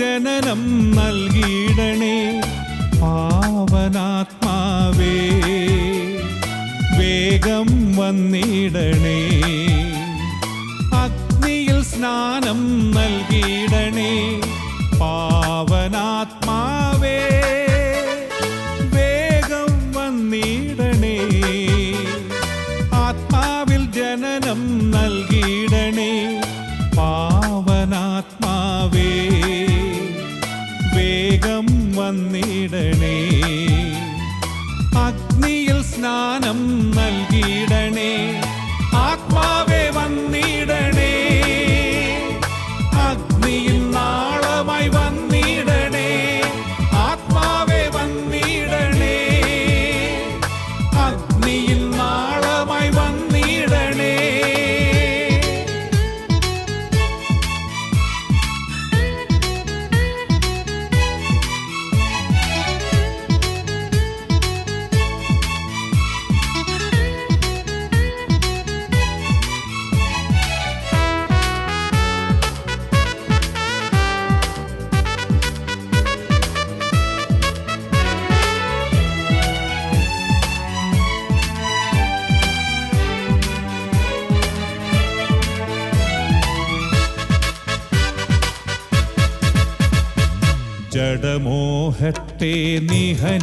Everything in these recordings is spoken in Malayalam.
ജനനം നൽകിയിടണേ. പാവനാത്മാവേ വേഗം വന്നിടണേ. അഗ്നിയിൽ സ്നാനം നൽകിയിടണേ. പാവ സ്നാനം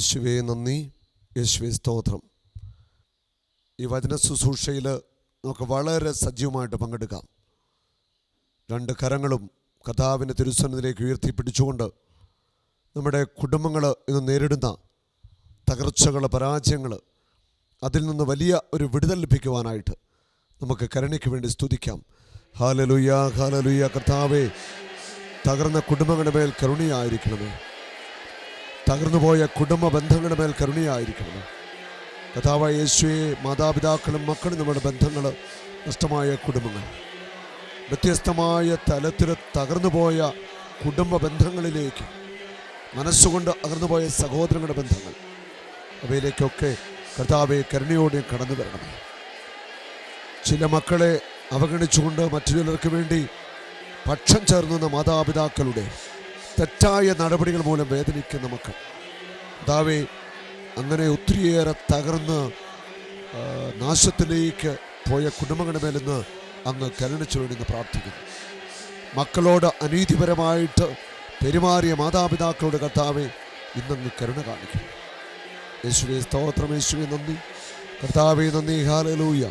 യേശുവേ നന്ദി. യേശുവേ സ്തോത്രം. ഈ വചന ശുശ്രൂഷയിൽ നമുക്ക് വളരെ സജീവമായിട്ട് പങ്കെടുക്കാം. രണ്ട് കരങ്ങളും കഥാവിന്റെ തിരുസന്നതിലേക്ക് ഉയർത്തിപ്പിടിച്ചുകൊണ്ട് നമ്മുടെ കുടുംബങ്ങൾ ഇന്ന് നേരിടുന്ന തകർച്ചകൾ പരാജയങ്ങൾ അതിൽ നിന്ന് വലിയ ഒരു വിടുതൽ ലഭിക്കുവാനായിട്ട് നമുക്ക് കരുണയ്ക്ക് വേണ്ടി സ്തുതിക്കാം. ഹാലലുയ്യ ഹാലലുയ്യ കർത്താവേ തകർന്ന കുടുംബങ്ങളുടെ മേൽ കരുണയായിരിക്കണമേ. തകർന്നുപോയ കുടുംബ ബന്ധങ്ങളുടെ മേൽ കരുണയായിരിക്കണം കഥാവായ യേശുവെ മാതാപിതാക്കളും മക്കളും നമ്മുടെ ബന്ധങ്ങൾ നഷ്ടമായ കുടുംബങ്ങൾ. വ്യത്യസ്തമായ തലത്തിൽ തകർന്നുപോയ കുടുംബ ബന്ധങ്ങളിലേക്ക് മനസ്സുകൊണ്ട് അകർന്നുപോയ സഹോദരങ്ങളുടെ ബന്ധങ്ങൾ അവയിലേക്കൊക്കെ കർത്താവെ കരുണയോടെ കടന്നു വരണമേ. ചില മക്കളെ അവഗണിച്ചുകൊണ്ട് മറ്റു ചിലർക്ക് വേണ്ടി പക്ഷം ചേർന്നുന്ന മാതാപിതാക്കളുടെ തെറ്റായ നടപടികൾ മൂലം വേദനിക്കുന്ന മക്കൾ. ദാവേ അങ്ങനെ ഒത്തിരിയേറെ തകർന്ന് നാശത്തിലേക്ക് പോയ കുടുംബങ്ങളുടെ മേലെന്ന് അങ്ങ് കരുണിച്ചു വേണ്ടി പ്രാർത്ഥിക്കുന്നു. മക്കളോട് അനീതിപരമായിട്ട് പെരുമാറിയ മാതാപിതാക്കളുടെ കർത്താവെ ഇന്നങ്ങ് കരുണ കാണിക്കുന്നു. യേശുവെ സ്തോത്രം യേശുവെ നന്ദി. കർത്താവെ നന്ദി. ഹാലലൂയ.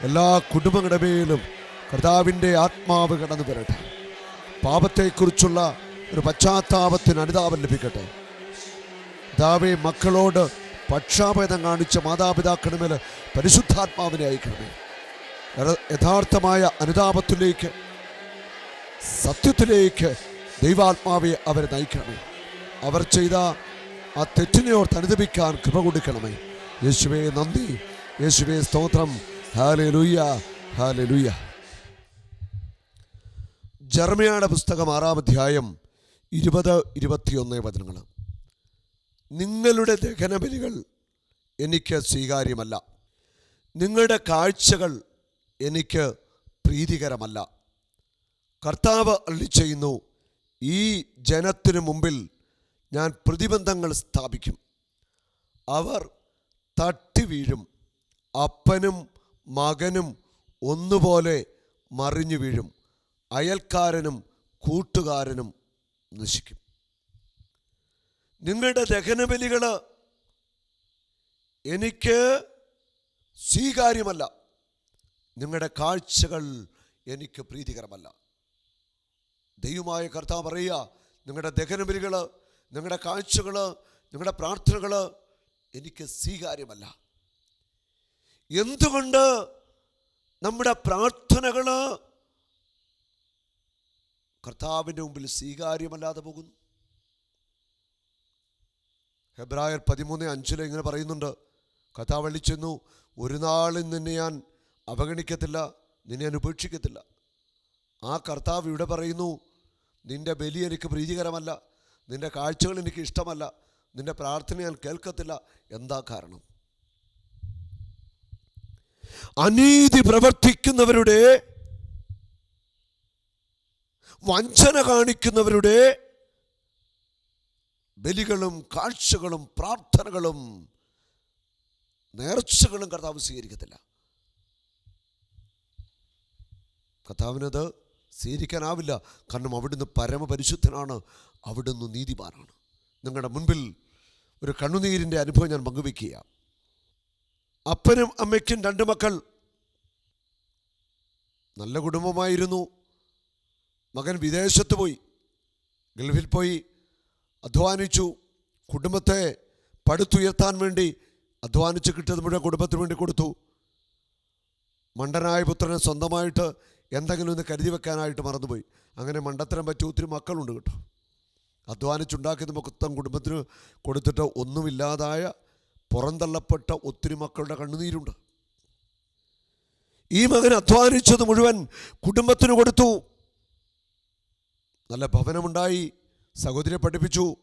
എല്ലാ കുടുംബങ്ങളുടെ മേലും കർത്താവിന്റെ ആത്മാവ് കടന്നു വരട്ടെ പാപത്തെക്കുറിച്ചുള്ള ഒരു പശ്ചാത്താപത്തിന് അനുതാപം ലഭിക്കട്ടെ. ദാവി മക്കളോട് പക്ഷാഭേദം കാണിച്ച മാതാപിതാക്കളുടെ മേൽ പരിശുദ്ധാത്മാവിനെ അയക്കണമേ. യഥാർത്ഥമായ അനുതാപത്തിലേക്ക് സത്യത്തിലേക്ക് ദൈവാത്മാവെ അവരെ നയിക്കണമേ. അവർ ചെയ്ത ആ തെറ്റിനെ ഓർത്ത് കൃപ കൊടുക്കണമേ. യേശുവേ നന്ദി. യേശുവേ സ്തോത്രം. ഹാലെ ലുയ്യ ഹാലെ ലുയ്യ ജർമ്മയുടെ പുസ്തകം ആറാം അധ്യായം ഇരുപത് ഇരുപത്തിയൊന്ന് വചനങ്ങൾ നിങ്ങളുടെ ദഹനബലികൾ എനിക്ക് സ്വീകാര്യമല്ല. നിങ്ങളുടെ കാഴ്ചകൾ എനിക്ക് പ്രീതികരമല്ല. കർത്താവ് അള്ളി ചെയ്യുന്നു ഈ ജനത്തിനു മുമ്പിൽ ഞാൻ പ്രതിബന്ധങ്ങൾ സ്ഥാപിക്കും. അവർ തട്ടി വീഴും. അപ്പനും മകനും ഒന്നുപോലെ മറിഞ്ഞു വീഴും. അയൽക്കാരനും കൂട്ടുകാരനും നശിക്കും. നിങ്ങളുടെ ദഹനബലികൾ എനിക്ക് സ്വീകാര്യമല്ല. നിങ്ങളുടെ കാഴ്ചകൾ എനിക്ക് പ്രീതികരമല്ല. ദൈവമായ കർത്താവ് പറയുക നിങ്ങളുടെ ദഹനബലികൾ നിങ്ങളുടെ കാഴ്ചകൾ നിങ്ങളുടെ പ്രാർത്ഥനകൾ എനിക്ക് സ്വീകാര്യമല്ല. എന്തുകൊണ്ട് നമ്മുടെ പ്രാർത്ഥനകൾ കർത്താവിന്റെ മുമ്പിൽ സ്വീകാര്യമല്ലാതെ പോകുന്നു. ഹെബ്രായർ പതിമൂന്ന് അഞ്ചിൽ ഇങ്ങനെ പറയുന്നുണ്ട് കർത്താവ് വിളിച്ചെന്നു ഒരു നാളും നിന്നെ ഞാൻ അവഗണിക്കത്തില്ല നിന്നെ ഞാൻ ഉപേക്ഷിക്കത്തില്ല. ആ കർത്താവ് ഇവിടെ പറയുന്നു നിന്റെ ബലി എനിക്ക് പ്രീതികരമല്ല നിന്റെ കാഴ്ചകൾ എനിക്ക് ഇഷ്ടമല്ല നിന്റെ പ്രാർത്ഥന ഞാൻ കേൾക്കത്തില്ല. എന്താ കാരണം? അനീതി പ്രവർത്തിക്കുന്നവരുടെ വഞ്ചന കാണിക്കുന്നവരുടെ ബലികളും കാഴ്ചകളും പ്രാർത്ഥനകളും നേർച്ചകളും കർത്താവ് സ്വീകരിക്കത്തില്ല. കർത്താവിനത് സ്വീകരിക്കാനാവില്ല. കാരണം അവിടുന്ന് പരമപരിശുദ്ധനാണ് അവിടുന്ന് നീതിമാനാണ്. നിങ്ങളുടെ മുൻപിൽ ഒരു കണ്ണുനീരിന്റെ അനുഭവം ഞാൻ പങ്കുവെക്കുക അപ്പനും അമ്മയ്ക്കും രണ്ട് മക്കൾ. നല്ല കുടുംബമായിരുന്നു. മകൻ വിദേശത്ത് പോയി. ഗൾഫിൽ പോയി. അധ്വാനിച്ചു. കുടുംബത്തെ പടുത്തുയർത്താൻ വേണ്ടി അധ്വാനിച്ച് കിട്ടിയത് മുഴുവൻ കുടുംബത്തിന് വേണ്ടി കൊടുത്തു. മണ്ടനായ പുത്രനെ സ്വന്തമായിട്ട് എന്തെങ്കിലും ഒന്ന് കരുതി വെക്കാനായിട്ട് മറന്നുപോയി. അങ്ങനെ മണ്ടത്തരം പറ്റിയ ഒത്തിരി മക്കളുണ്ട് കേട്ടോ. അധ്വാനിച്ചുണ്ടാക്കിയത് മൊത്തം കുടുംബത്തിന് കൊടുത്തിട്ട് ഒന്നുമില്ലാതായ പുറന്തള്ളപ്പെട്ട ഒത്തിരി മക്കളുടെ കണ്ണുനീരുണ്ട്. ഈ മകൻ അധ്വാനിച്ചത് മുഴുവൻ കുടുംബത്തിന് കൊടുത്തു. നല്ല ഭവനമുണ്ടായി. സഹോദരിയെ പഠിപ്പിച്ചു.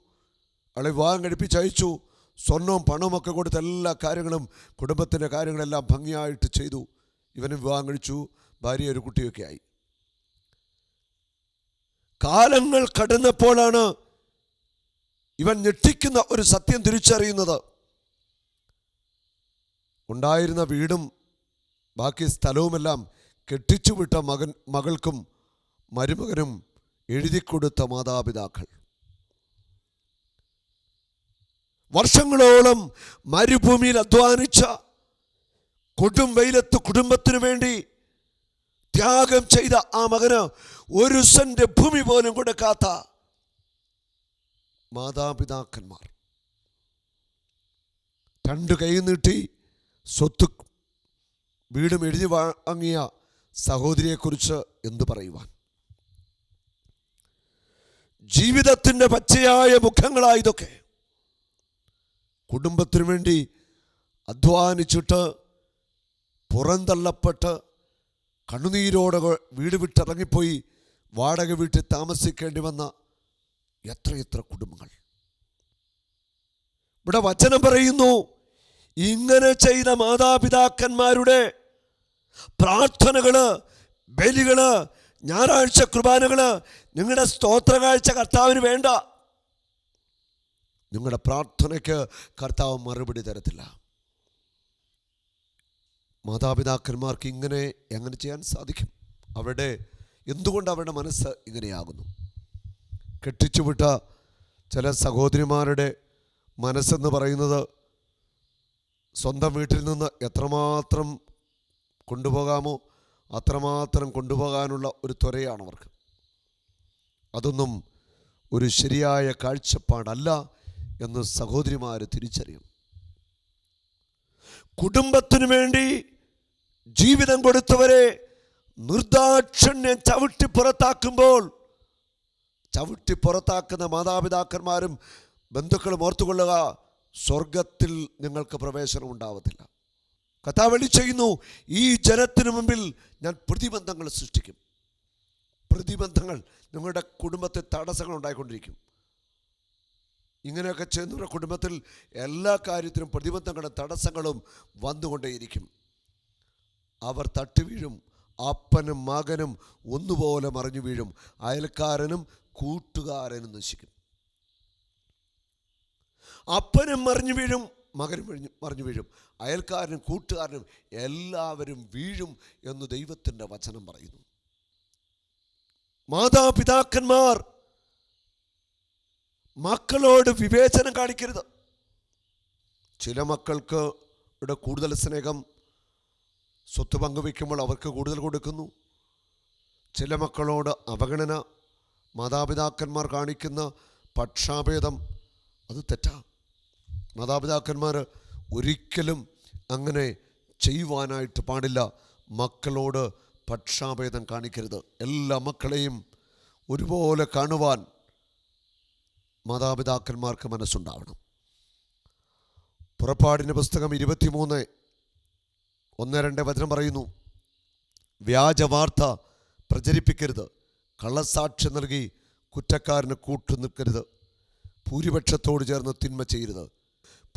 അവളെ വിവാഹം കഴിപ്പിച്ചയച്ചു സ്വർണവും പണവും ഒക്കെ കൊടുത്ത് എല്ലാ കാര്യങ്ങളും കുടുംബത്തിന്റെ കാര്യങ്ങളെല്ലാം ഭംഗിയായിട്ട് ചെയ്തു. ഇവനും വിവാഹം കഴിച്ചു. ഭാര്യ ഒരു കുട്ടിയൊക്കെ ആയി. കാലങ്ങൾ കടന്നപ്പോഴാണ് ഇവൻ ഞെട്ടിക്കുന്ന ഒരു സത്യം തിരിച്ചറിയുന്നത്. ഉണ്ടായിരുന്ന വീടും ബാക്കി സ്ഥലവുമെല്ലാം കെട്ടിച്ചുവിട്ട മകൻ മകൾക്കും മരുമകനും എഴുതിക്കൊടുത്ത മാതാപിതാക്കൾ. വർഷങ്ങളോളം മരുഭൂമിയിൽ അധ്വാനിച്ച കൊടും വെയിലത്ത് കുടുംബത്തിനു വേണ്ടി ത്യാഗം ചെയ്ത ആ മകന് ഒരു സെന്റ് ഭൂമി പോലും കൊടുക്കാത്ത മാതാപിതാക്കന്മാർ. രണ്ട് കൈ നീട്ടി സ്വത്ത് വീടും എഴുതി വാങ്ങിയ സഹോദരിയെക്കുറിച്ച് എന്തു പറയുവാൻ? ജീവിതത്തിന്റെ പച്ചയായ മുഖങ്ങളായതൊക്കെ കുടുംബത്തിനു വേണ്ടി അധ്വാനിച്ചിട്ട് പുറന്തള്ളപ്പെട്ട് കണ്ണുനീരോടെ വീട് വിട്ടിറങ്ങിപ്പോയി വാടക വീട്ടിൽ താമസിക്കേണ്ടി വന്ന എത്രയെത്ര കുടുംബങ്ങൾ. ഇവിടെ വചനം പറയുന്നു ഇങ്ങനെ ചെയ്ത മാതാപിതാക്കന്മാരുടെ പ്രാർത്ഥനകൾ ബലികൾ ഞായറാഴ്ച കുർബാനകൾ നിങ്ങളുടെ സ്തോത്രകാഴ്ച കർത്താവിന് വേണ്ട. നിങ്ങളുടെ പ്രാർത്ഥനയ്ക്ക് കർത്താവ് മറുപടി തരത്തില്ല. മാതാപിതാക്കന്മാർക്ക് ഇങ്ങനെ എങ്ങനെ ചെയ്യാൻ സാധിക്കും? അവരുടെ എന്തുകൊണ്ട് അവരുടെ മനസ്സ് ഇങ്ങനെയാകുന്നു? കെട്ടിച്ചുവിട്ട ചില സഹോദരിമാരുടെ മനസ്സെന്ന് പറയുന്നത് സ്വന്തം വീട്ടിൽ നിന്ന് എത്രമാത്രം കൊണ്ടുപോകാമോ? അത്രമാത്രം കൊണ്ടുപോകാനുള്ള ഒരു ത്വരയാണ് അവർക്ക് അതൊന്നും ഒരു ശരിയായ കാഴ്ചപ്പാടല്ല എന്ന് സഹോദരിമാർ തിരിച്ചറിയണം കുടുംബത്തിനു വേണ്ടി ജീവിതം കൊടുത്തവരെ നിർദാക്ഷണ്യം ചവിട്ടി പുറത്താക്കുമ്പോൾ ചവിട്ടി പുറത്താക്കുന്ന മാതാപിതാക്കന്മാരും ബന്ധുക്കളും ഓർത്തുകൊള്ളുക സ്വർഗത്തിൽ നിങ്ങൾക്ക് പ്രവേശനം ഉണ്ടാവത്തില്ല കഥാവളി ചെയ്യുന്നു. ഈ ജനത്തിനു മുമ്പിൽ ഞാൻ പ്രതിബന്ധങ്ങൾ സൃഷ്ടിക്കും. പ്രതിബന്ധങ്ങൾ നിങ്ങളുടെ കുടുംബത്തെ തടസ്സങ്ങൾ ഉണ്ടായിക്കൊണ്ടിരിക്കും. ഇങ്ങനെയൊക്കെ ചെയ്യുന്നവരുടെ കുടുംബത്തിൽ എല്ലാ കാര്യത്തിനും പ്രതിബന്ധങ്ങളും തടസ്സങ്ങളും വന്നുകൊണ്ടേയിരിക്കും. അവർ തട്ടി വീഴും. അപ്പനും മകനും ഒന്നുപോലെ മറിഞ്ഞു വീഴും. അയൽക്കാരനും കൂട്ടുകാരനും നശിക്കും. അപ്പനും മറിഞ്ഞു വീഴും. മകനും വീഴും മറിഞ്ഞു വീഴും. അയൽക്കാരനും കൂട്ടുകാരനും എല്ലാവരും വീഴും എന്ന് ദൈവത്തിന്റെ വചനം പറയുന്നു. മാതാപിതാക്കന്മാർ മക്കളോട് വിവേചനം കാണിക്കരുത്. ചില മക്കൾക്ക് ഇവിടെ കൂടുതൽ സ്നേഹം സ്വത്ത് പങ്കുവെക്കുമ്പോൾ അവർക്ക് കൂടുതൽ കൊടുക്കുന്നു. ചില മക്കളോട് അവഗണന മാതാപിതാക്കന്മാർ കാണിക്കുന്ന പക്ഷാഭേദം അത് തെറ്റാ. മാതാപിതാക്കന്മാർ ഒരിക്കലും അങ്ങനെ ചെയ്യുവാനായിട്ട് പാടില്ല. മക്കളോട് പക്ഷാഭേദം കാണിക്കരുത്. എല്ലാ മക്കളെയും ഒരുപോലെ കാണുവാൻ മാതാപിതാക്കന്മാർക്ക് മനസ്സുണ്ടാവണം. പുറപ്പാടിന്റെ പുസ്തകം ഇരുപത്തിമൂന്ന് ഒന്ന് രണ്ട് വചനം പറയുന്നു. വ്യാജവാർത്ത പ്രചരിപ്പിക്കരുത്. കള്ളസാക്ഷ്യം നൽകി കുറ്റക്കാരന് കൂട്ടു നിൽക്കരുത്. ഭൂരിപക്ഷത്തോട് ചേർന്ന് തിന്മ ചെയ്യരുത്.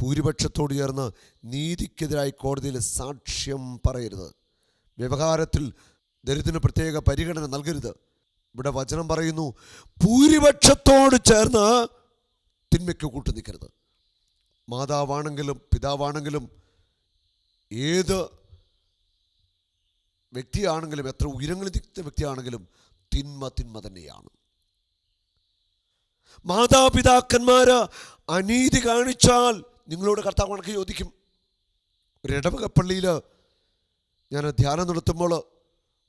ഭൂരിപക്ഷത്തോട് ചേർന്ന് നീതിക്കെതിരായി കോടതിയിൽ സാക്ഷ്യം പറയരുത്. വ്യവഹാരത്തിൽ ദരിദ്രന് പ്രത്യേക പരിഗണന നൽകരുത്. ഇവിടെ വചനം പറയുന്നു ഭൂരിപക്ഷത്തോട് ചേർന്ന് തിന്മയ്ക്ക് കൂട്ടു നിൽക്കരുത്. മാതാവാണെങ്കിലും പിതാവാണെങ്കിലും ഏത് വ്യക്തിയാണെങ്കിലും എത്ര ഉയരങ്ങളിൽ നിൽക്കുന്ന വ്യക്തിയാണെങ്കിലും തിന്മ തിന്മ തന്നെയാണ്. മാതാപിതാക്കന്മാര് അനീതി കാണിച്ചാൽ നിങ്ങളോട് കർത്താവ് കണക്ക് ചോദിക്കും. ഒരു ഇടവക പള്ളിയിൽ ഞാൻ ധ്യാനം നടത്തുമ്പോൾ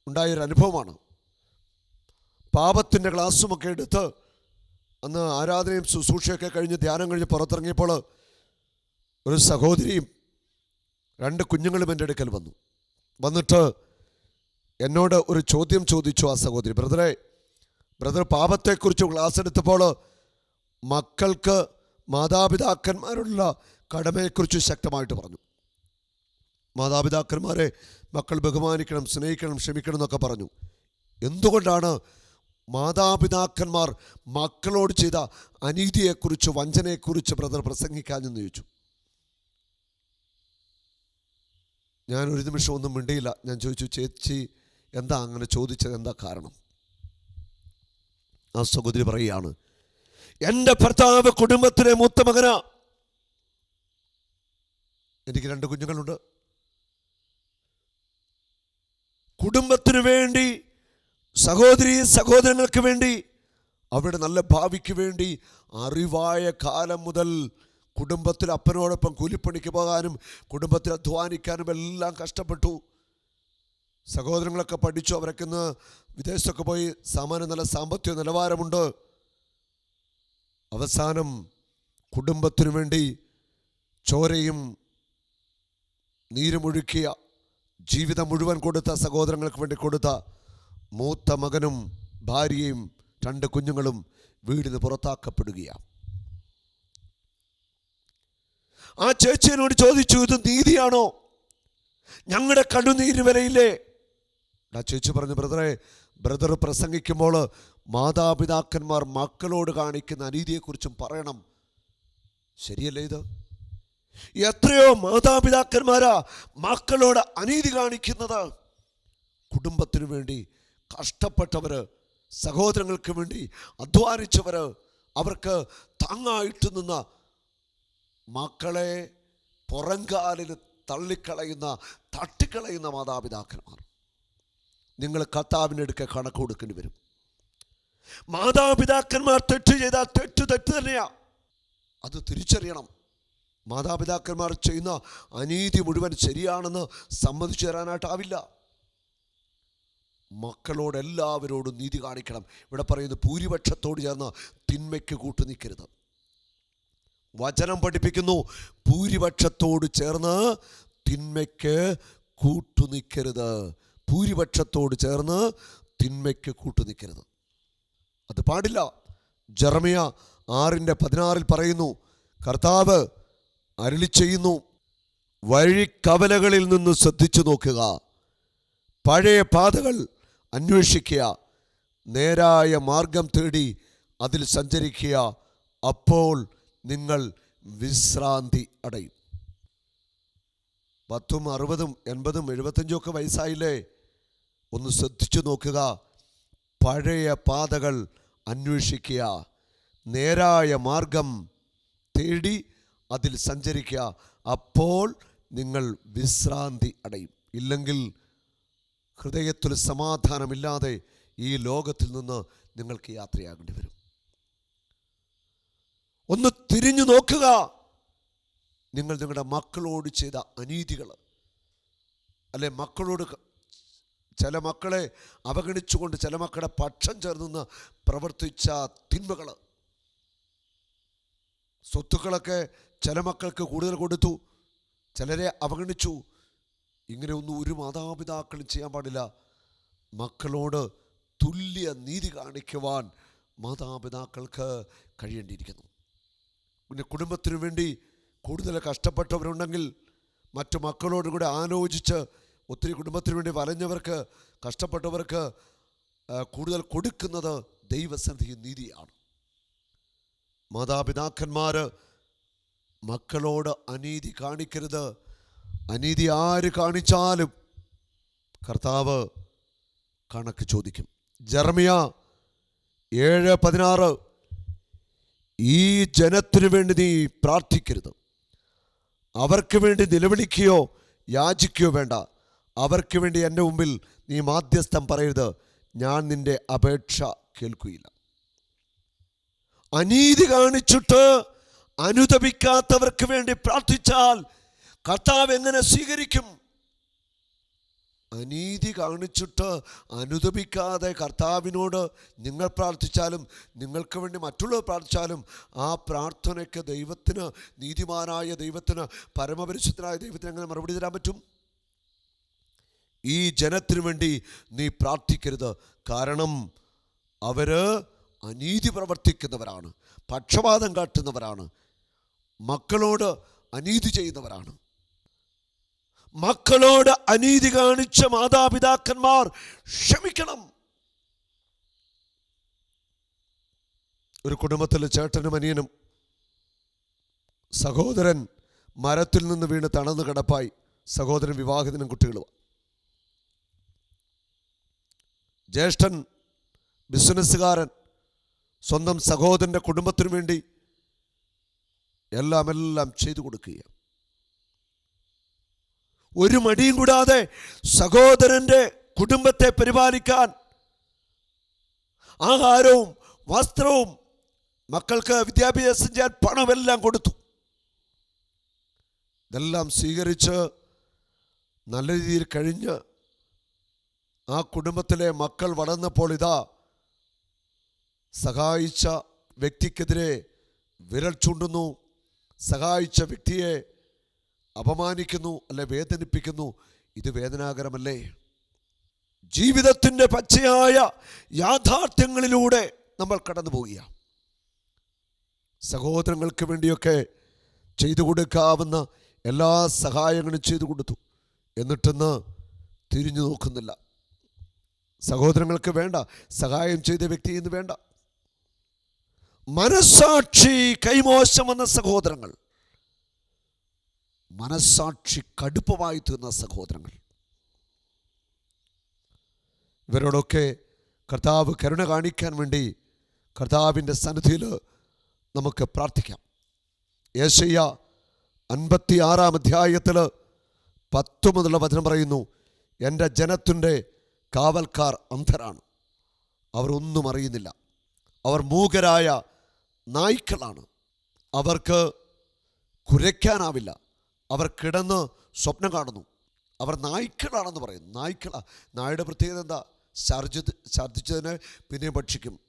ഉണ്ടായൊരു അനുഭവമാണ്. പാപത്തിന്റെ ക്ലാസ്സുമൊക്കെ എടുത്ത് അന്ന് ആരാധനയും ശുശ്രൂഷയൊക്കെ കഴിഞ്ഞ് ധ്യാനം കഴിഞ്ഞ് പുറത്തിറങ്ങിയപ്പോൾ ഒരു സഹോദരിയും രണ്ട് കുഞ്ഞുങ്ങളും എന്റെ അടുക്കൽ വന്നു. വന്നിട്ട് എന്നോട് ഒരു ചോദ്യം ചോദിച്ചു ആ സഹോദരി ബ്രദറെ ബ്രദർ പാപത്തെക്കുറിച്ച് ക്ലാസ് എടുത്തപ്പോൾ മക്കൾക്ക് മാതാപിതാക്കന്മാരുള്ള കടമയെക്കുറിച്ച് ശക്തമായിട്ട് പറഞ്ഞു. മാതാപിതാക്കന്മാരെ മക്കൾ ബഹുമാനിക്കണം സ്നേഹിക്കണം ക്ഷമിക്കണം എന്നൊക്കെ പറഞ്ഞു. എന്തുകൊണ്ടാണ് മാതാപിതാക്കന്മാർ മക്കളോട് ചെയ്ത അനീതിയെക്കുറിച്ച് വഞ്ചനയെക്കുറിച്ച് ബ്രദർ പ്രസംഗിക്കാഞ്ഞെന്ന് ചോദിച്ചു? ഞാൻ ഒരു നിമിഷം ഒന്നും മിണ്ടിയില്ല. ഞാൻ ചോദിച്ചു ചേച്ചി എന്താ അങ്ങനെ ചോദിച്ചത്? എന്താ കാരണം? ആ സഹോദരി പറയുകയാണ് എന്റെ ഭർത്താവ് കുടുംബത്തിലെ മൂത്ത മകനാ. എനിക്ക് രണ്ട് കുഞ്ഞുങ്ങളുണ്ട്. കുടുംബത്തിനു വേണ്ടി സഹോദരി സഹോദരങ്ങൾക്ക് വേണ്ടി അവരുടെ നല്ല ഭാവിക്ക് വേണ്ടി അറിവായ കാലം മുതൽ കുടുംബത്തിൽ അപ്പനോടൊപ്പം കൂലിപ്പണിക്ക് പോകാനും കുടുംബത്തിൽ അധ്വാനിക്കാനും എല്ലാം കഷ്ടപ്പെട്ടു. സഹോദരങ്ങളൊക്കെ പഠിച്ചു അവരൊക്കെ ഇന്ന് വിദേശത്തൊക്കെ പോയി സാമാന്യ നല്ല സാമ്പത്തിക നിലവാരമുണ്ട്. അവസാനം കുടുംബത്തിനു വേണ്ടി ചോരയും നീരുമൊഴുക്കിയ ജീവിതം മുഴുവൻ കൊടുത്ത സഹോദരങ്ങൾക്ക് വേണ്ടി കൊടുത്ത മൂത്ത മകനും ഭാര്യയും രണ്ട് കുഞ്ഞുങ്ങളും വീടിന് പുറത്താക്കപ്പെടുകയാണ്. ആ ചേച്ചിയോട് ചോദിച്ചു ഇത് നീതിയാണോ? ഞങ്ങളുടെ കണ്ണുനീര് വരയില്ലേ ആ ചേച്ചി പറഞ്ഞു ബ്രദറെ ബ്രദർ പ്രസംഗിക്കുമ്പോൾ മാതാപിതാക്കന്മാർ മക്കളോട് കാണിക്കുന്ന അനീതിയെക്കുറിച്ചും പറയണം. ശരിയല്ലേ ഇത്? എത്രയോ മാതാപിതാക്കന്മാരാ മക്കളോട് അനീതി കാണിക്കുന്നത്. കുടുംബത്തിനു വേണ്ടി കഷ്ടപ്പെട്ടവര് സഹോദരങ്ങൾക്ക് വേണ്ടി അധ്വാനിച്ചവര് അവർക്ക് താങ്ങായിട്ട് നിന്ന മക്കളെ പുറങ്കാലിന് തള്ളിക്കളയുന്ന തട്ടിക്കളയുന്ന മാതാപിതാക്കന്മാർ. നിങ്ങൾ കത്താവിനെടുക്ക കണക്ക് കൊടുക്കേണ്ടി വരും. മാതാപിതാക്കന്മാർ തെറ്റ് ചെയ്താൽ തെറ്റ് തെറ്റ് തന്നെയാ. അത് തിരിച്ചറിയണം. മാതാപിതാക്കന്മാർ ചെയ്യുന്ന അനീതി മുഴുവൻ ശരിയാണെന്ന് സമ്മതിച്ചു തരാനായിട്ടാവില്ല. മക്കളോട് എല്ലാവരോടും നീതി കാണിക്കണം. ഇവിടെ പറയുന്നത് ഭൂരിപക്ഷത്തോട് ചേർന്ന് തിന്മയ്ക്ക് കൂട്ടു നിൽക്കരുത്. വചനം പഠിപ്പിക്കുന്നു ഭൂരിപക്ഷത്തോട് ചേർന്ന് തിന്മയ്ക്ക് കൂട്ടു നിൽക്കരുത്. ഭൂരിപക്ഷത്തോട് ചേർന്ന് തിന്മയ്ക്ക് കൂട്ടു നിൽക്കരുത്. അത് പാടില്ല. ജർമിയ ആറിന്റെ പതിനാറിൽ പറയുന്നു കർത്താവ് അരുളി ചെയ്യുന്നു വഴിക്കവലകളിൽ നിന്ന് ശ്രദ്ധിച്ചു നോക്കുക. പഴയ പാതകൾ അന്വേഷിക്കുക. നേരായ മാർഗം തേടി അതിൽ സഞ്ചരിക്കുക. അപ്പോൾ നിങ്ങൾ വിശ്രാന്തി അടയും. പത്തും അറുപതും എൺപതും എഴുപത്തഞ്ചും ഒക്കെ വയസ്സായില്ലേ? ഒന്ന് ശ്രദ്ധിച്ചു നോക്കുക. പഴയ പാതകൾ അന്വേഷിക്കുക. നേരായ മാർഗം തേടി അതിൽ സഞ്ചരിക്കുക. അപ്പോൾ നിങ്ങൾ വിശ്രാന്തി അടയും. ഇല്ലെങ്കിൽ ഹൃദയത്തിൽ സമാധാനമില്ലാതെ ഈ ലോകത്തിൽ നിന്ന് നിങ്ങൾക്ക് യാത്രയാകേണ്ടി വരും. ഒന്ന് തിരിഞ്ഞു നോക്കുക. നിങ്ങൾ നിങ്ങളുടെ മക്കളോട് ചെയ്ത അനീതികൾ അല്ലെ മക്കളോട് ചില മക്കളെ അവഗണിച്ചുകൊണ്ട് ചില മക്കളുടെ പക്ഷം ചേർന്ന് പ്രവർത്തിച്ച തിന്മകൾ സ്വത്തുക്കളൊക്കെ ചില മക്കൾക്ക് കൂടുതൽ കൊടുത്തു ചിലരെ അവഗണിച്ചു. ഇങ്ങനെ ഒന്നും ഒരു മാതാപിതാക്കളും ചെയ്യാൻ പാടില്ല. മക്കളോട് തുല്യ നീതി കാണിക്കുവാൻ മാതാപിതാക്കൾക്ക് കഴിയേണ്ടിയിരിക്കുന്നു. പിന്നെ കുടുംബത്തിനു വേണ്ടി കൂടുതൽ കഷ്ടപ്പെട്ടവരുണ്ടെങ്കിൽ മറ്റു മക്കളോടുകൂടെ ആലോചിച്ച് ഒത്തിരി കുടുംബത്തിന് വേണ്ടി വലഞ്ഞവർക്ക് കഷ്ടപ്പെട്ടവർക്ക് കൂടുതൽ കൊടുക്കുന്നത് ദൈവസന്ധി നീതിയാണ്. മാതാപിതാക്കന്മാർ മക്കളോട് അനീതി കാണിക്കരുത്. അനീതി ആര് കാണിച്ചാലും കർത്താവ് കണക്ക് ചോദിക്കും. ജർമിയ ഏഴ് പതിനാറ് ഈ ജനത്തിനു വേണ്ടി നീ പ്രാർത്ഥിക്കരുത്. അവർക്ക് വേണ്ടി നിലവിളിക്കുകയോ യാചിക്കുകയോ വേണ്ട. അവർക്ക് വേണ്ടി എന്റെ മുമ്പിൽ നീ മാധ്യസ്ഥം പറയരുത്. ഞാൻ നിന്റെ അപേക്ഷ കേൾക്കുകയില്ല. അനീതി കാണിച്ചിട്ട് അനുതപിക്കാത്തവർക്ക് വേണ്ടി പ്രാർത്ഥിച്ചാൽ കർത്താവ് എങ്ങനെ സ്വീകരിക്കും? അനീതി കാണിച്ചിട്ട് അനുദപിക്കാതെ കർത്താവിനോട് നിങ്ങൾ പ്രാർത്ഥിച്ചാലും നിങ്ങൾക്ക് വേണ്ടി മറ്റുള്ളവർ പ്രാർത്ഥിച്ചാലും ആ പ്രാർത്ഥനയ്ക്ക് ദൈവത്തിന് നീതിമാനായ ദൈവത്തിന് പരമപരിശുദ്ധനായ ദൈവത്തിന് എങ്ങനെ മറുപടി തരാൻ പറ്റും? ഈ ജനത്തിനു വേണ്ടി നീ പ്രാർത്ഥിക്കരുത്. കാരണം അവർ അനീതി പ്രവർത്തിക്കുന്നവരാണ് പക്ഷപാതം കാട്ടുന്നവരാണ് മക്കളോട് അനീതി ചെയ്യുന്നവരാണ്. മക്കളോട് അനീതി കാണിച്ച മാതാപിതാക്കന്മാർ ക്ഷമിക്കണം. ഒരു കുടുംബത്തിലെ ചേട്ടനും അനിയനും സഹോദരൻ മരത്തിൽ നിന്ന് വീണ് തണന്ന് കിടപ്പായി. സഹോദരൻ വിവാഹത്തിനും കുട്ടികളും ജ്യേഷ്ഠൻ ബിസിനസ്സുകാരൻ സ്വന്തം സഹോദരന്റെ കുടുംബത്തിനു വേണ്ടി എല്ലാം എല്ലാം ചെയ്തു കൊടുക്കുകയാണ്. ഒരു മടിയും കൂടാതെ സഹോദരന്റെ കുടുംബത്തെ പരിപാലിക്കാൻ ആഹാരവും വസ്ത്രവും മക്കൾക്ക് വിദ്യാഭ്യാസം ചെയ്യാൻ പണമെല്ലാം കൊടുത്തു. ഇതെല്ലാം സ്വീകരിച്ച് നല്ല രീതിയിൽ കഴിഞ്ഞ് ആ കുടുംബത്തിലെ മക്കൾ വളർന്നപ്പോൾ ഇതാ സഹായിച്ച വ്യക്തിക്കെതിരെ വിരൽ ചൂണ്ടുന്നു. സഹായിച്ച വ്യക്തിയെ അപമാനിക്കുന്നു അല്ലെ വേദനിപ്പിക്കുന്നു. ഇത് വേദനാകരമല്ലേ? ജീവിതത്തിന്റെ പച്ചയായ യാഥാർത്ഥ്യങ്ങളിലൂടെ നമ്മൾ കടന്നു പോകുക സഹോദരങ്ങൾക്ക് വേണ്ടിയൊക്കെ ചെയ്തു കൊടുക്കാവുന്ന എല്ലാ സഹായങ്ങളും ചെയ്തു കൊടുത്തു. എന്നിട്ടെന്ന് തിരിഞ്ഞു നോക്കുന്നില്ല. സഹോദരങ്ങൾക്ക് വേണ്ട സഹായം ചെയ്ത വ്യക്തി എന്ന് വേണ്ട. മനസാക്ഷി കൈമോശം വന്ന സഹോദരങ്ങൾ. മനസാക്ഷി കടുപ്പമായി തീർന്ന സഹോദരങ്ങൾ. ഇവരോടൊക്കെ കർത്താവ് കരുണ കാണിക്കാൻ വേണ്ടി കർത്താവിന്റെ സന്നിധിയിൽ നമുക്ക് പ്രാർത്ഥിക്കാം. യേശയ്യ അൻപത്തി ആറാം അധ്യായത്തിൽ പത്തു മുതലുള്ള വചനം പറയുന്നു എന്റെ ജനത്തിന്റെ കാവൽക്കാർ അന്ധരാണ്. അവരൊന്നും അറിയുന്നില്ല. അവർ മൂകരായ നായ്ക്കളാണ്. അവർക്ക് കുരയ്ക്കാനാവില്ല. അവർ കിടന്ന് സ്വപ്നം കാണുന്നു. അവർ നായ്ക്കളാണെന്ന് പറയുന്നു നായ്ക്കള നായുടെ പ്രത്യേകത എന്താ? ഛർജിത് ഛർദ്ദിച്ചതിനെ പിന്നെയും ഭക്ഷിക്കും.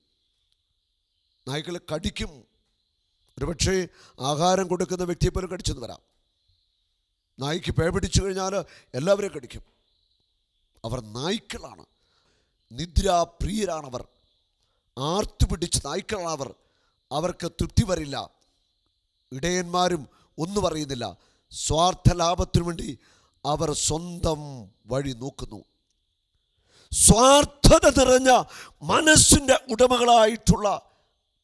നായ്ക്കളെ കടിക്കും. ഒരുപക്ഷേ ആഹാരം കൊടുക്കുന്ന വ്യക്തിയെ പോലും കടിച്ചെന്ന് വരാം. നായ്ക്ക് പേ പിടിച്ചു കഴിഞ്ഞാൽ എല്ലാവരെയും കടിക്കും. അവർ നായ്ക്കളാണ്. നിദ്രാപ്രിയരാണവർ. ആർത്തു പിടിച്ച് നായ്ക്കളാണവർ. അവർക്ക് തൃപ്തി വരില്ല. ഇടയന്മാരും ഒന്നും പറയുന്നില്ല. സ്വാർത്ഥ ലാഭത്തിനു വേണ്ടി അവർ സ്വന്തം വഴി നോക്കുന്നു. സ്വാർത്ഥത നിറഞ്ഞ മനസ്സിന്റെ ഉടമകളായിട്ടുള്ള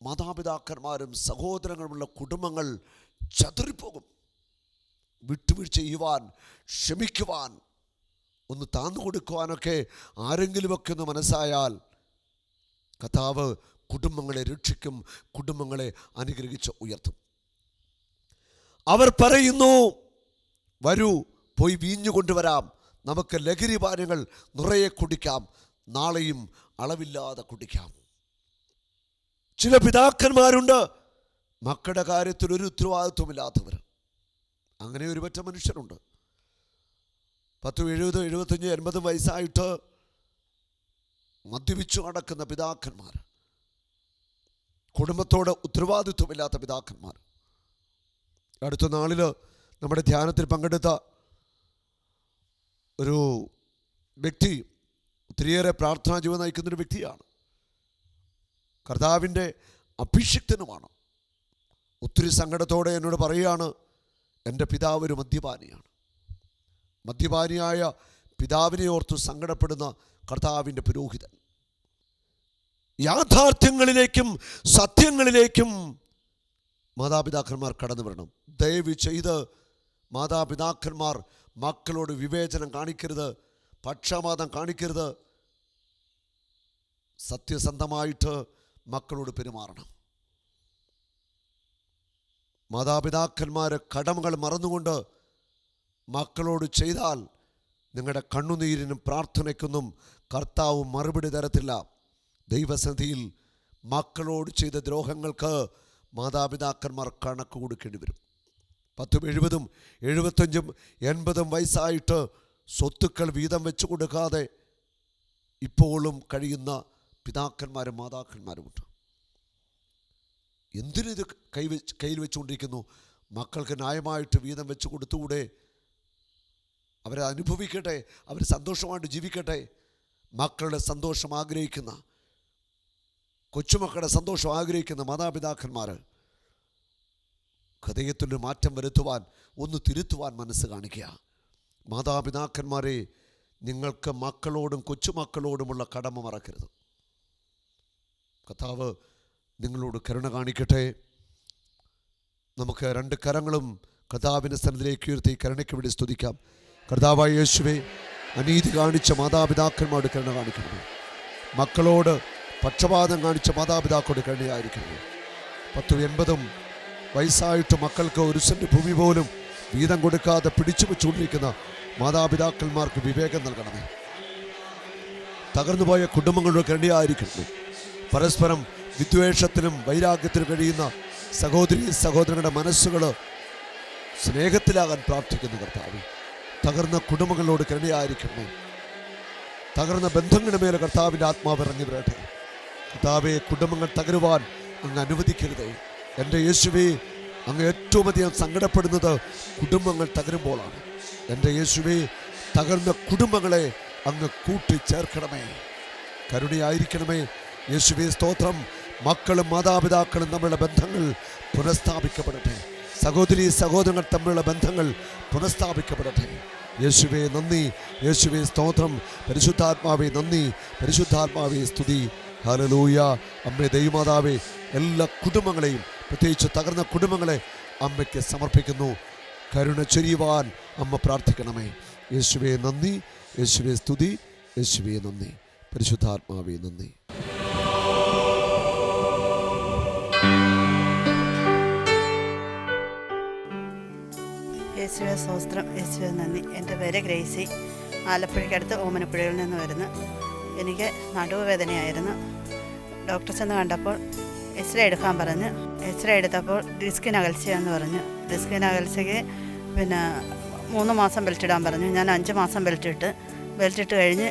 മാതാപിതാക്കന്മാരും സഹോദരങ്ങളുമുള്ള കുടുംബങ്ങൾ ചതുറിപ്പോകും. വിട്ടുവീഴ്ച ചെയ്യുവാൻ ക്ഷമിക്കുവാൻ ഒന്ന് താന്നു കൊടുക്കുവാനൊക്കെ ആരെങ്കിലുമൊക്കെ ഒന്ന് മനസ്സായാൽ കഥാവ് കുടുംബങ്ങളെ രക്ഷിക്കും കുടുംബങ്ങളെ അനുഗ്രഹിച്ച് ഉയർത്തും. അവർ പറയുന്നു വരൂ പോയി വീഞ്ഞു കൊണ്ടുവരാം. നമുക്ക് ലഹരി പാനങ്ങൾ നിറയെ കുടിക്കാം. നാളെയും അളവില്ലാതെ കുടിക്കാം. ചില പിതാക്കന്മാരുണ്ട് മക്കളുടെ കാര്യത്തിൽ ഒരു ഉത്തരവാദിത്വമില്ലാത്തവർ. അങ്ങനെ ഒരു പറ്റ മനുഷ്യരുണ്ട്. പത്തും എഴുപതും എഴുപത്തഞ്ചും എൺപതും വയസ്സായിട്ട് മദ്യപിച്ചു നടക്കുന്ന പിതാക്കന്മാർ. കുടുംബത്തോട് ഉത്തരവാദിത്വമില്ലാത്ത പിതാക്കന്മാർ. അടുത്ത നാളിൽ നമ്മുടെ ധ്യാനത്തിൽ പങ്കെടുത്ത ഒരു വ്യക്തി ഒത്തിരിയേറെ പ്രാർത്ഥനാ ജീവൻ നയിക്കുന്നൊരു വ്യക്തിയാണ്. കർത്താവിന്റെ അഭിഷിക്തനുമാണ്. ഒത്തിരി സങ്കടത്തോടെ എന്നോട് പറയുകയാണ് എന്റെ പിതാവ് ഒരു മദ്യപാനിയാണ്. മദ്യപാനിയായ പിതാവിനെ ഓർത്ത് സങ്കടപ്പെടുന്ന കർത്താവിന്റെ പുരോഹിതൻ. യാഥാർത്ഥ്യങ്ങളിലേക്കും സത്യങ്ങളിലേക്കും മാതാപിതാക്കന്മാർ കടന്നു വരണം. ദയവ് ചെയ്ത് മാതാപിതാക്കന്മാർ മക്കളോട് വിവേചനം കാണിക്കരുത് പക്ഷപാതം കാണിക്കരുത്. സത്യസന്ധമായിട്ട് മക്കളോട് പെരുമാറണം. മാതാപിതാക്കന്മാരെ കടമകൾ മറന്നുകൊണ്ട് മക്കളോട് ചെയ്താൽ നിങ്ങളുടെ കണ്ണുനീരിനും പ്രാർത്ഥനയ്ക്കൊന്നും കർത്താവ് മറുപടി തരത്തില്ല. ദൈവസന്ധിയിൽ മക്കളോട് ചെയ്ത ദ്രോഹങ്ങൾക്ക് മാതാപിതാക്കന്മാർ കണക്ക് കൊടുക്കേണ്ടി വരും. പത്തും എഴുപതും എഴുപത്തഞ്ചും എൺപതും വയസ്സായിട്ട് സ്വത്തുക്കൾ വീതം വെച്ചു കൊടുക്കാതെ ഇപ്പോഴും കഴിയുന്ന പിതാക്കന്മാരും മാതാക്കന്മാരുമുണ്ട് എന്തിനിത് കൈവച്ച് കയ്യിൽ വെച്ചുകൊണ്ടിരിക്കുന്നു? മക്കൾക്ക് ന്യായമായിട്ട് വീതം വെച്ച് കൊടുത്തുകൂടെ? അവരെ അനുഭവിക്കട്ടെ അവർ സന്തോഷമായിട്ട് ജീവിക്കട്ടെ. മക്കളുടെ സന്തോഷം ആഗ്രഹിക്കുന്ന കൊച്ചുമക്കളുടെ സന്തോഷം ആഗ്രഹിക്കുന്ന മാതാപിതാക്കന്മാർ ഹൃദയത്തിലൊരു മാറ്റം വരുത്തുവാൻ ഒന്ന് തിരുത്തുവാൻ മനസ്സ് കാണിക്കുക. മാതാപിതാക്കന്മാരെ നിങ്ങൾക്ക് മക്കളോടും കൊച്ചുമക്കളോടുമുള്ള കടമ മറക്കരുത്. കഥാവ് നിങ്ങളോട് കരുണ കാണിക്കട്ടെ. നമുക്ക് രണ്ട് കരങ്ങളും കഥാവിന്റെ സ്ഥലത്തിലേക്ക് ഉയർത്തി കരുണയ്ക്ക് വേണ്ടി സ്തുതിക്കാം. കർത്താവായ യേശുവെ അനീതി കാണിച്ച മാതാപിതാക്കന്മാരോട് കരുണ കാണിക്കുന്നു. മക്കളോട് പക്ഷപാതം കാണിച്ച മാതാപിതാക്കളോട് കരുണയായിരിക്കുന്നു. പത്തും എൺപതും വയസ്സായിട്ട് മക്കൾക്ക് ഒരു സെന്റ് ഭൂമി പോലും വീതം കൊടുക്കാതെ പിടിച്ചു വെച്ചുകൊണ്ടിരിക്കുന്ന മാതാപിതാക്കന്മാർക്ക് വിവേകം നൽകണമേ. തകർന്നുപോയ കുടുംബങ്ങളുടെ കരുണയായിരിക്കണം പരസ്പരം വിദ്വേഷത്തിനും വൈരാഗ്യത്തിനും കഴിയുന്ന സഹോദരി സഹോദരങ്ങളുടെ മനസ്സുകൾ സ്നേഹത്തിലാകാൻ പ്രാർത്ഥിക്കുന്നു കർത്താവ്. തകർന്ന കുടുംബങ്ങളോട് കരുണയായിരിക്കണമേ. തകർന്ന ബന്ധങ്ങളുടെ മേലെ കർത്താവിന്റെ ആത്മാവ് ഇറങ്ങി വരട്ടെ. കർത്താവെ കുടുംബങ്ങൾ തകരുവാൻ അങ്ങ് അനുവദിക്കരുതേ. എന്റെ യേശുവേ അങ്ങ് ഏറ്റവും അധികം സങ്കടപ്പെടുന്നത് കുടുംബങ്ങൾ തകരുമ്പോളാണ്. എന്റെ യേശുവേ തകർന്ന കുടുംബങ്ങളെ അങ്ങ് കൂട്ടിച്ചേർക്കണമേ. കരുണയായിരിക്കണമേ. യേശുവേ സ്തോത്രം. മക്കളും മാതാപിതാക്കളും തമ്മിലുള്ള ബന്ധങ്ങൾ പുനഃസ്ഥാപിക്കപ്പെടട്ടെ. സഹോദരി സഹോദരങ്ങൾ തമ്മിലുള്ള ബന്ധങ്ങൾ പുനഃസ്ഥാപിക്കപ്പെടട്ടെ. യേശുവേ നന്ദി. യേശുവേ സ്തോത്രം. പരിശുദ്ധാത്മാവേ നന്ദി. പരിശുദ്ധാത്മാവേ സ്തുതി. ഹലലൂയ അമ്മേ ദൈവമാതാവെ എല്ലാ കുടുംബങ്ങളെയും പ്രത്യേകിച്ച് തകർന്ന കുടുംബങ്ങളെ അമ്മയ്ക്ക് സമർപ്പിക്കുന്നു. കരുണ ചൊരിയുവാൻ അമ്മ പ്രാർത്ഥിക്കണമേ. യേശുവേ നന്ദി. യേശുവേ സ്തുതി. യേശുവേ നന്ദി. പരിശുദ്ധാത്മാവേ നന്ദി. യേശുവെ സ്വസ്ത്രം യേശുവെ നന്ദി. എന്റെ പേര് ഗ്രേസി. ആലപ്പുഴയ്ക്കടുത്ത് ഓമനപ്പുഴയിൽ നിന്ന് വരുന്നു. എനിക്ക് നടുവ് വേദനയായിരുന്നു ഡോക്ടർ ചെന്ന് കണ്ടപ്പോൾ എക്സ്റേ എടുക്കാൻ പറഞ്ഞു. എക്സ്റേ എടുത്തപ്പോൾ ഡിസ്കിന് അകൽച്ചയെന്ന് പറഞ്ഞു. ഡിസ്കിന് അകൽച്ചയ്ക്ക് പിന്നെ മൂന്ന് മാസം ബെൽറ്റ് ഇടാൻ പറഞ്ഞു. ഞാൻ അഞ്ച് മാസം ബെൽറ്റ് ഇട്ട് ബെൽറ്റ് ഇട്ട് കഴിഞ്ഞ്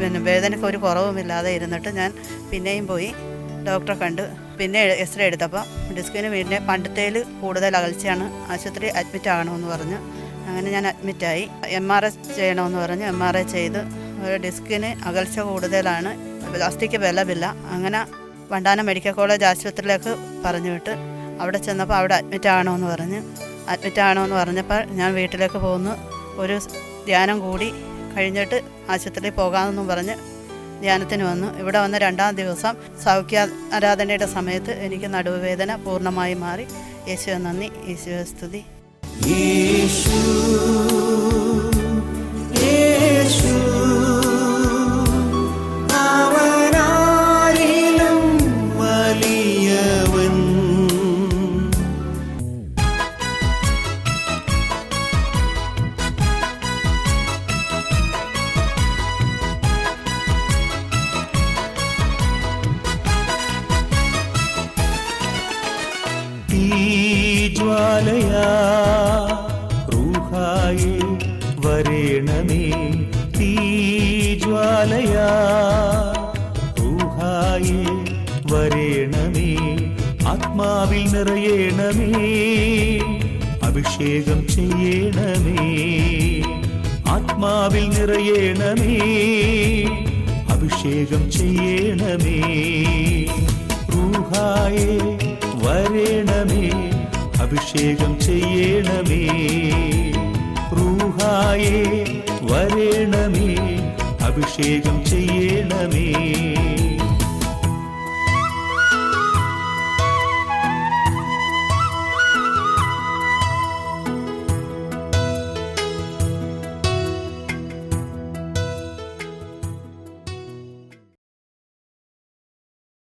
പിന്നെ വേദനയ്ക്ക് ഒരു കുറവുമില്ലാതെ ഇരുന്നിട്ട് ഞാൻ പിന്നെയും പോയി. ഡോക്ടറെ കണ്ട് പിന്നെ എക്സ്റേ എടുത്തപ്പോൾ ഡിസ്കിന് പിന്നെ പണ്ടത്തേൽ കൂടുതൽ അകൽച്ചയാണ്. ആശുപത്രി അഡ്മിറ്റ് ആകണമെന്ന് പറഞ്ഞു. അങ്ങനെ ഞാൻ അഡ്മിറ്റായി എം ആർ എസ് ചെയ്യണമെന്ന് പറഞ്ഞ്. എം ആർ ഐ ചെയ്ത് ഡിസ്കിന് അകൽച്ച കൂടുതലാണ്. അസ്ഥിക്ക് വിലവില്ല അങ്ങനെ വണ്ടാനം മെഡിക്കൽ കോളേജ് ആശുപത്രിയിലേക്ക് പറഞ്ഞു വിട്ട് അവിടെ ചെന്നപ്പോൾ അവിടെ അഡ്മിറ്റ് ആകണമെന്ന് പറഞ്ഞ്. അഡ്മിറ്റ് ആകണമെന്ന് പറഞ്ഞപ്പോൾ ഞാൻ വീട്ടിലേക്ക് പോകുന്നു ഒരു ധ്യാനം കൂടി കഴിഞ്ഞിട്ട് ആശുപത്രിയിൽ പോകാമെന്നും പറഞ്ഞ് ധ്യാനത്തിന് വന്നു. ഇവിടെ വന്ന രണ്ടാം ദിവസം സൗഖ്യ ആരാധനയുടെ സമയത്ത് എനിക്ക് നടുവേദന പൂർണമായി മാറി. യേശുവെ നന്ദി. യേശുവെ സ്തുതി. യേശു ആത്മാവിൽ നിറയേണമേ. അഭിഷേകം ചെയ്യണമേ. ആത്മാവിൽ നിറയേണമേ. അഭിഷേകം ചെയ്യണമേ. റൂഹായേ വരേണമേ. അഭിഷേകം ചെയ്യണമേ. റൂഹായേ വരേണമേ. അഭിഷേകം ചെയ്യണമേ.